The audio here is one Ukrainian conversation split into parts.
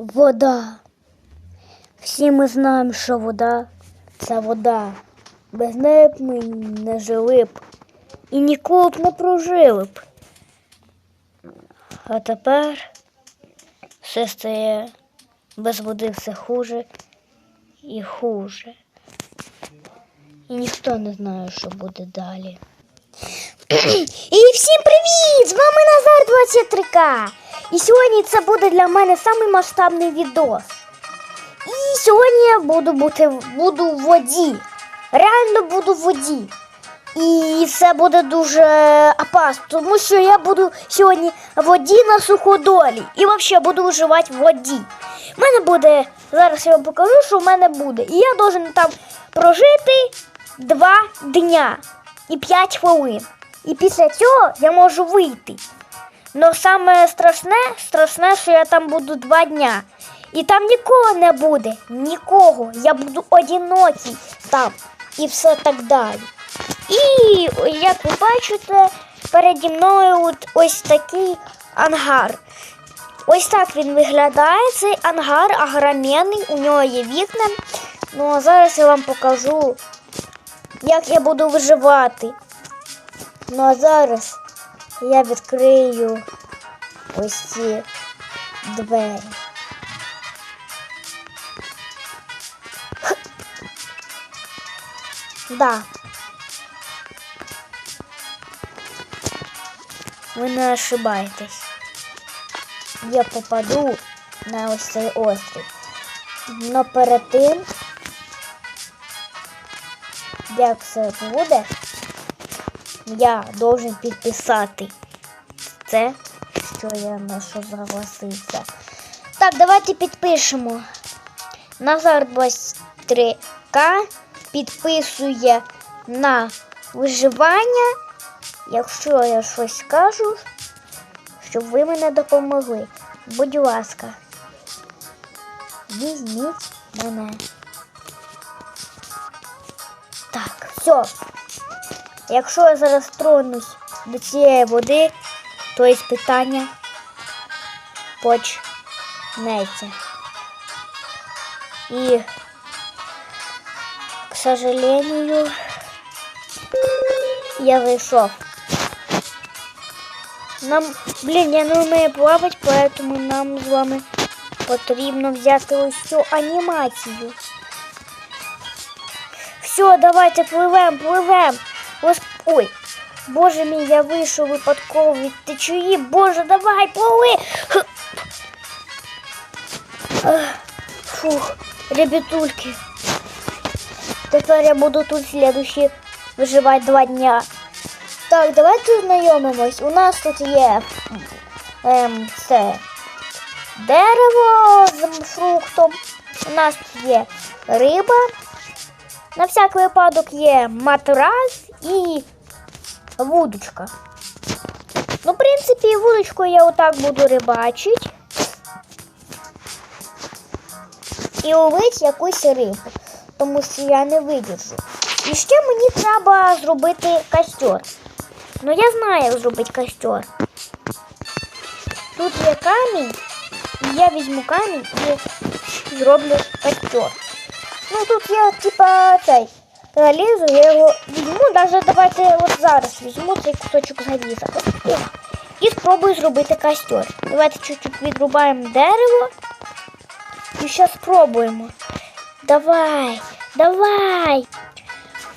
Вода. Всі ми знаємо, що вода це вода. Без неї б ми не жили б і ніколи б не прожили б. А тепер все стає без води все хуже і хуже. І ніхто не знає, що буде далі. І всім привіт! З вами Назар 23К. І сьогодні це буде для мене самий масштабний відос. І сьогодні я буду бути буду в воді. Реально буду в воді. І це буде дуже опасно, тому що я буду сьогодні в воді на суходолі. І взагалі буду виживати в воді. У мене буде, зараз я вам покажу, що в мене буде. І я должен там прожити два дня і 5 хвилин. І після цього я можу вийти. Но саме страшне, страшне, що я там буду два дня. І там нікого не буде. Нікого. Я буду одинокий там. І все так далі. І як ви бачите, переді мною от ось такий ангар. Ось так він виглядає, цей ангар агроменний, у нього є вікна. Ну а зараз я вам покажу, як я буду виживати. Ну а зараз я відкрию ось ці двері. Да. Ви не ошибаєтесь. Я попаду на ось цей острів. Но перед тим, як це буде, я должен підписати це, що я на що согласився. Так, давайте підпишемо. Назар 23К підписує на виживання, якщо я щось скажу, щоб ви мене допомогли. Будь ласка, візьміть мене. Так, все. Якщо я зараз тронусь до цієї води, то із питання почнеться. І, к сожалению, я вийшов. Нам, блін, я не вмію плавати, поэтому нам з вами потрібно взяти ось цю анімацію. Все, давайте пливем, пливем. Ось, ой, боже мій, я вийшов випадково від течії. Боже, давай, пливи. Фух, ребятульки. Тепер я буду тут слідущі виживати два дня. Так, давайте знайомимось. У нас тут є ем, це дерево з фруктом. У нас тут є риба. На всяк випадок є матрас і вудочка. Ну, в принципі, вудочкою я отак буду рибачити. І ловити якусь рибу, тому що я не видержу. І ще мені треба зробити костер. Ну я знаю, як зробити костер. Тут є камінь, і я візьму камінь і зроблю костер. Ну тут я типа цей залізу, я його візьму, навіть давайте от зараз візьму цей кусочок заліза. О, І спробую зробити костер. Давайте чуть-чуть відрубаємо дерево. І зараз спробуємо. Давай, давай.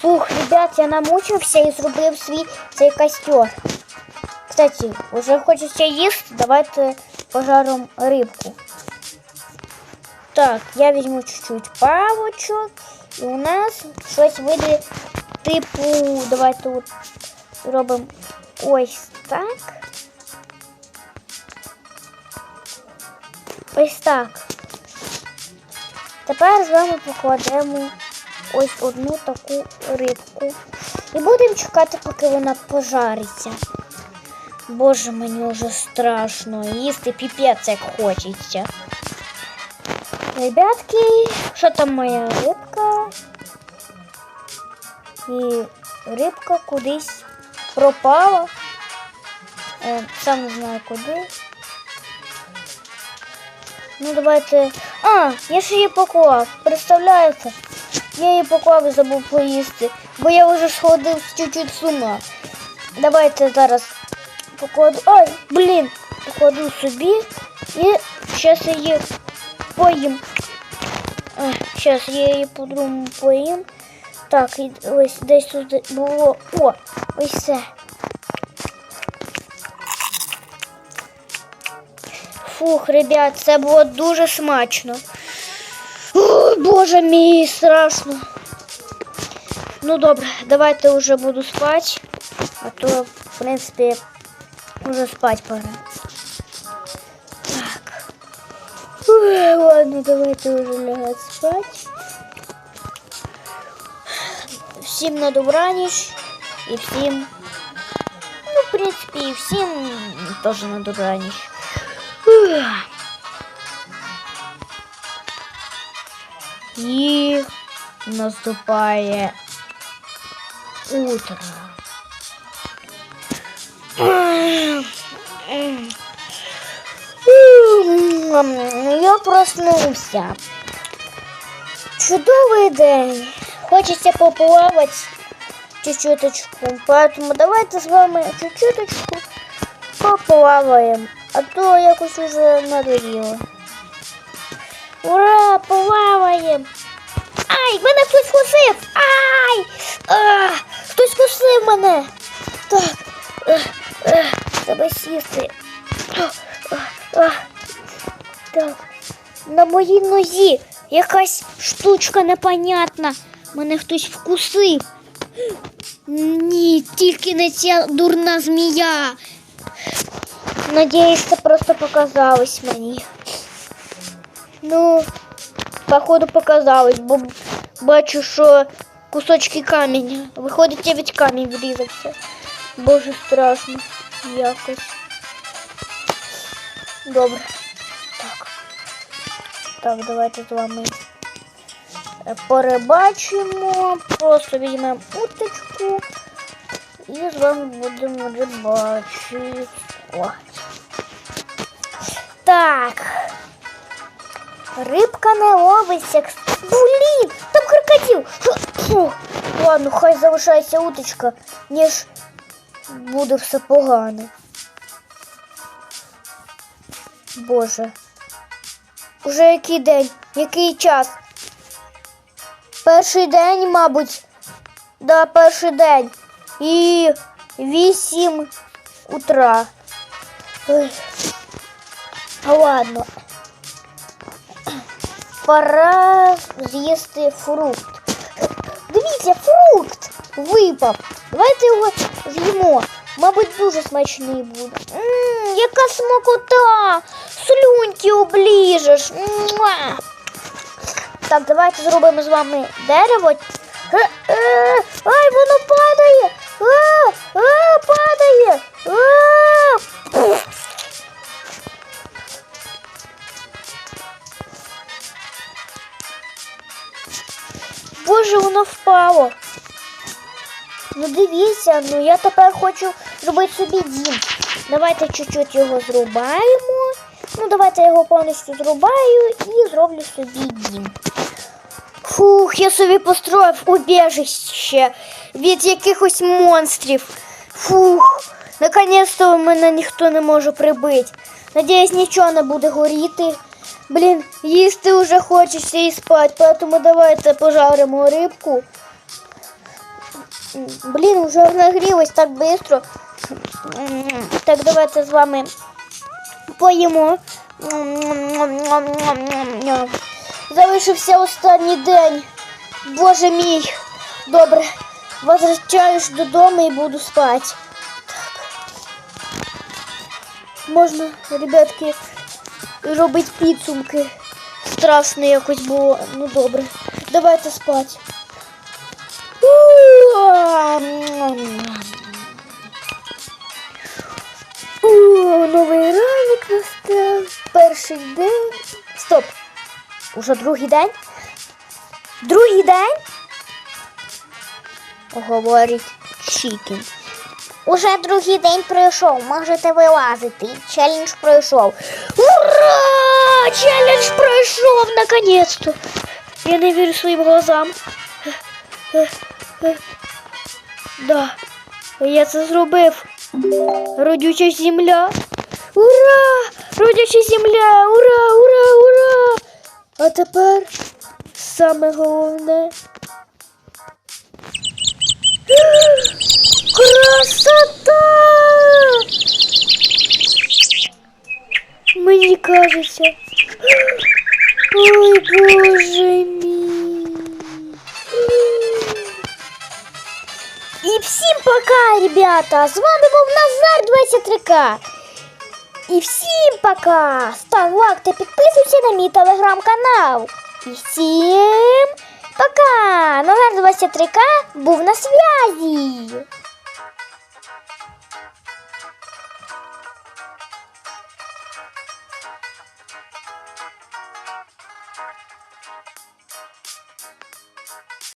Фух, ребят, я намучився і зробив свій цей костер. Кстати, вже хочеться їсти, давайте пожаримо рибку. Так, я візьму чуть-чуть павочок. І у нас щось вийде типу. Давайте от робимо ось так. Ось так. Тепер з вами покладемо ось одну таку рибку. І будемо чекати, поки вона пожариться. Боже, мені вже страшно. Їсти піпець як хочеться. Ребятки, що там моя рибка? І рибка кудись пропала. Е, сам не знаю куди. Ну давайте. А, я ж її поклав. Представляєте? Я її поклав і забув поїсти, бо я вже сходив чуть-чуть з ума. Давайте зараз покладу. Ай, блін, покладу собі і зараз її поїм. Зараз я її по-другому поїм. Так, і ось десь тут було. О, ось все. Фух, ребят, це було дуже смачно. О, Боже мій, страшно. Ну добре, давайте вже буду спати, а то, в принципі, вже спать пора. Так. Ой, ладно, давайте вже лягати спать. Всім на добраніч і всім, ну, в принципі, і всім теж на добраніч. І наступає утро. Я проснувся. Чудовий день. Хочеться поплавати чуть-чуточку. Поэтому давайте з вами чуть-чуточку поплаваємо. А то якось уже надоело. Ура, плаваємо! Ай, мене хтось вкусив! Ай! А, хтось вкусив мене! Так, а, а, треба сісти. Так, на моїй нозі якась штучка непонятна. Мене хтось вкусив. Ні, тільки не ця дурна змія. Надіюсь, це просто показалось мені. Ну, походу показалось, бо бачу, що кусочки каменя. Виходить, я від камінь врізався. Боже, страшно. Якось. Добре. Так. Так, давайте з вами перебачимо. Просто візьмемо уточку. І з вами будемо рибачити. Так. Рибка не ловиться. Блін, там крокодил. Ладно, хай залишається уточка, ніж буде все погано. Боже. Уже який день, який час? Перший день, мабуть. Да, перший день. І вісім утра. Ой. А Ладно. Пора з'їсти фрукт. Дивіться, фрукт випав. Давайте його з'їмо. Мабуть, дуже смачний буде. Ммм, яка смакота! Слюньки обліжеш. Муа! Так, давайте зробимо з вами дерево. Е, е, Ай, воно падає! А, а, падає! А! Боже, воно впало. Ну дивіться, ну я тепер хочу зробити собі дім. Давайте чуть-чуть його зрубаємо. Ну, давайте я його повністю зрубаю і зроблю собі дім. Фух, я собі построїв убіжище від якихось монстрів. Фух, наконець-то мене ніхто не може прибити. Надіюсь, нічого не буде горіти. Блін, їсти вже хочеться і спати, тому давайте пожаримо рибку. Блін, вже нагрілось так швидко. Так, давайте з вами поїмо. Залишився останній день. Боже мій. Добре. Возвращаюсь додому і буду спати. Можна, ребятки, робити підсумки. Страшно якось було. Ну добре. Давайте спати. Новий настав. Перший день. Стоп. Уже другий день? Другий день? Говорить Чікін. Уже другий день пройшов. Можете вилазити. Челендж пройшов. Ура! Челлендж пройшов наконец-то! Я не вірю своїм глазам. Да, я це зробив. Родюча земля. Ура! Родюча земля! Ура, ура, ура! А тепер саме головне. Красота! Мені кажеться. Ой, боже мій. І всім пока, ребята! З вами був Назар 23К. І всім пока! Став лайк та підписуйся на мій телеграм-канал. І всім пока! Назар 23К був на зв'язі.